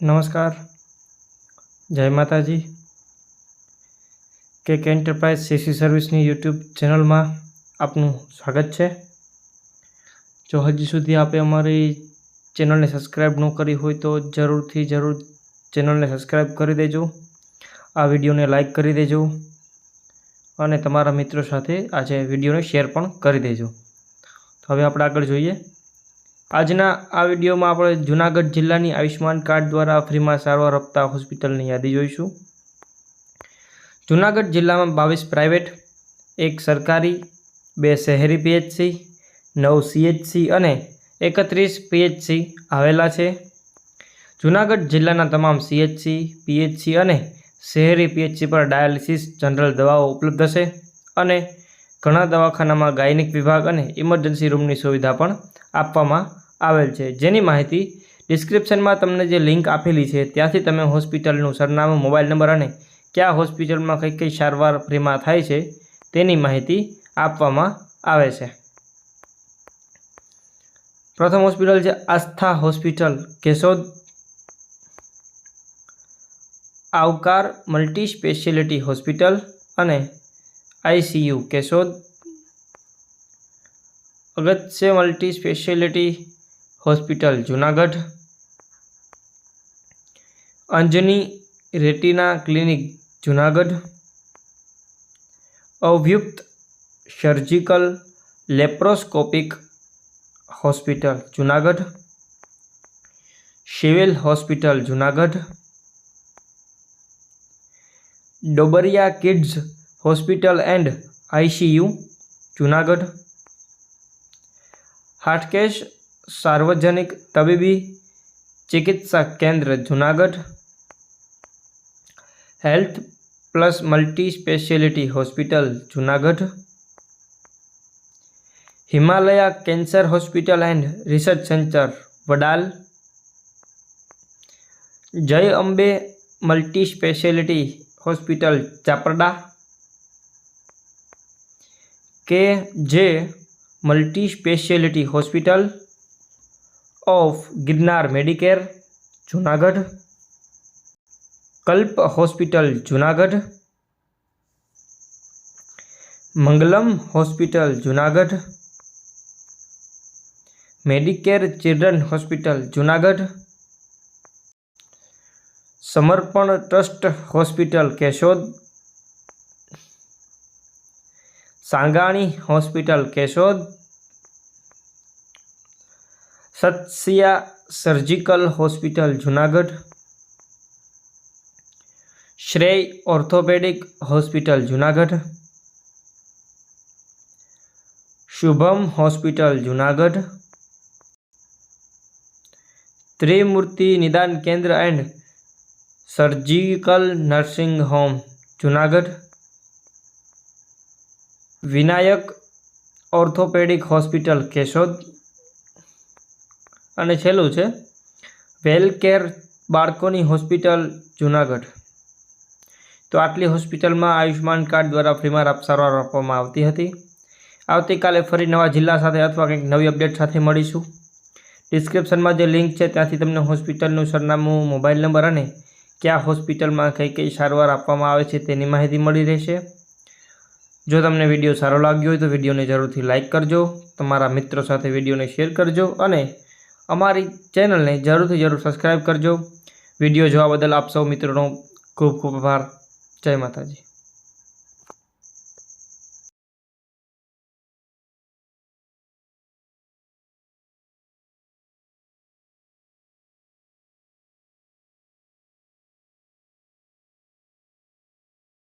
નમસ્કાર. જય માતાજી. કેક એન્ટરપ્રાઇઝ સીસી સર્વિસની યુટ્યુબ ચેનલમાં આપનું સ્વાગત છે. જો હજી સુધી આપે અમારી ચેનલને સબસ્ક્રાઈબ ન કરી હોય તો જરૂરથી જરૂર ચેનલને સબસ્ક્રાઈબ કરી દેજો. આ વિડીયોને લાઈક કરી દેજો અને તમારા મિત્રો સાથે આજે વિડીયોને શેર પણ કરી દેજો. તો હવે આપણે આગળ જોઈએ. આજના આ વિડીયોમાં આપણે જૂનાગઢ જિલ્લાની આયુષ્યમાન કાર્ડ દ્વારા ફ્રીમાં સારવાર આપતા હોસ્પિટલની યાદી જોઈશું. જૂનાગઢ જિલ્લામાં બાવીસ પ્રાઇવેટ, એક સરકારી, બે શહેરી પીએચસી, નવ સીએચસી અને એકત્રીસ પીએચસી આવેલા છે. જૂનાગઢ જિલ્લાના તમામ સીએચસી પીએચસી અને શહેરી પીએચસી પર ડાયાલિસિસ જનરલ દવાઓ ઉપલબ્ધ હશે અને ઘણા દવાખાનામાં ગાયનિક વિભાગ અને ઇમરજન્સી રૂમની સુવિધા પણ આપવામાં આવેલ છે. જેની માહિતી ડિસ્ક્રિપ્શનમાં તમને જે લિંક આપેલી છે, ત્યાંથી તમે હોસ્પિટલનું સરનામું, મોબાઈલ નંબર અને કયા હોસ્પિટલમાં કઈ કઈ સારવાર ફ્રીમાં થાય છે, તેની માહિતી આપવામાં આવે છે. પ્રથમ હોસ્પિટલ છે Aastha hospital, Keshod. Aavkar multi speciality hospital અને ICU Keshod. Agatya multi speciality hospital Junagadh. Anjani retina clinic Junagadh. Avyukt surgical laparoscopic hospital Junagadh. Civil hospital Junagadh. Dobariya kids hospital and ICU Junagadh. Hatkesh સાર્વજનિક તબીબી ચિકિત્સા કેન્દ્ર Junagadh. Health plus multi speciality hospital Junagadh. Himalaya cancer hospital and research centre Vadal. Jay Ambe multi speciality hospital Chaparda. K J multi speciality hospital of Girnar medicare, Junagadh. Kalp hospital, Junagadh. Mangalam hospital, Junagadh. Medicare children hospital, Junagadh. Samarpan trust hospital, Keshod. Sangani hospital, Keshod. Satsiya surgical hospital Junagadh Shrey orthopaedic hospital Junagadh Shubham hospital Junagadh Trimurti નિદાન કેન્દ્ર and surgical nursing home Junagadh Vinayak orthopaedic hospital Keshod અને છેલ્લું છે well care બાળકોની hospital Junagadh. તો આટલી હોસ્પિટલમાં Ayushman card દ્વારા ફ્રીમાં સારવાર આપવામાં આવતી હતી. આવતીકાલે ફરી નવા જિલ્લા સાથે અથવા કંઈક નવી અપડેટ સાથે મળીશું. ડિસ્ક્રિપ્શનમાં જે લિંક છે, ત્યાંથી તમને હોસ્પિટલનું સરનામું, મોબાઈલ નંબર અને કયા હોસ્પિટલમાં કઈ કઈ સારવાર આપવામાં આવે છે તેની માહિતી મળી રહેશે. જો તમને વીડિયો સારો લાગ્યો હોય તો વિડીયોને જરૂરથી લાઇક કરજો. તમારા મિત્રો સાથે વિડીયોને શેર કરજો અને અમારી ચેનલને જરૂરથી જરૂર સબસ્ક્રાઈબ કરજો. વીડિયો જોવા બદલ આપ સૌ મિત્રોનો ખૂબ ખૂબ આભાર. જય માતાજી.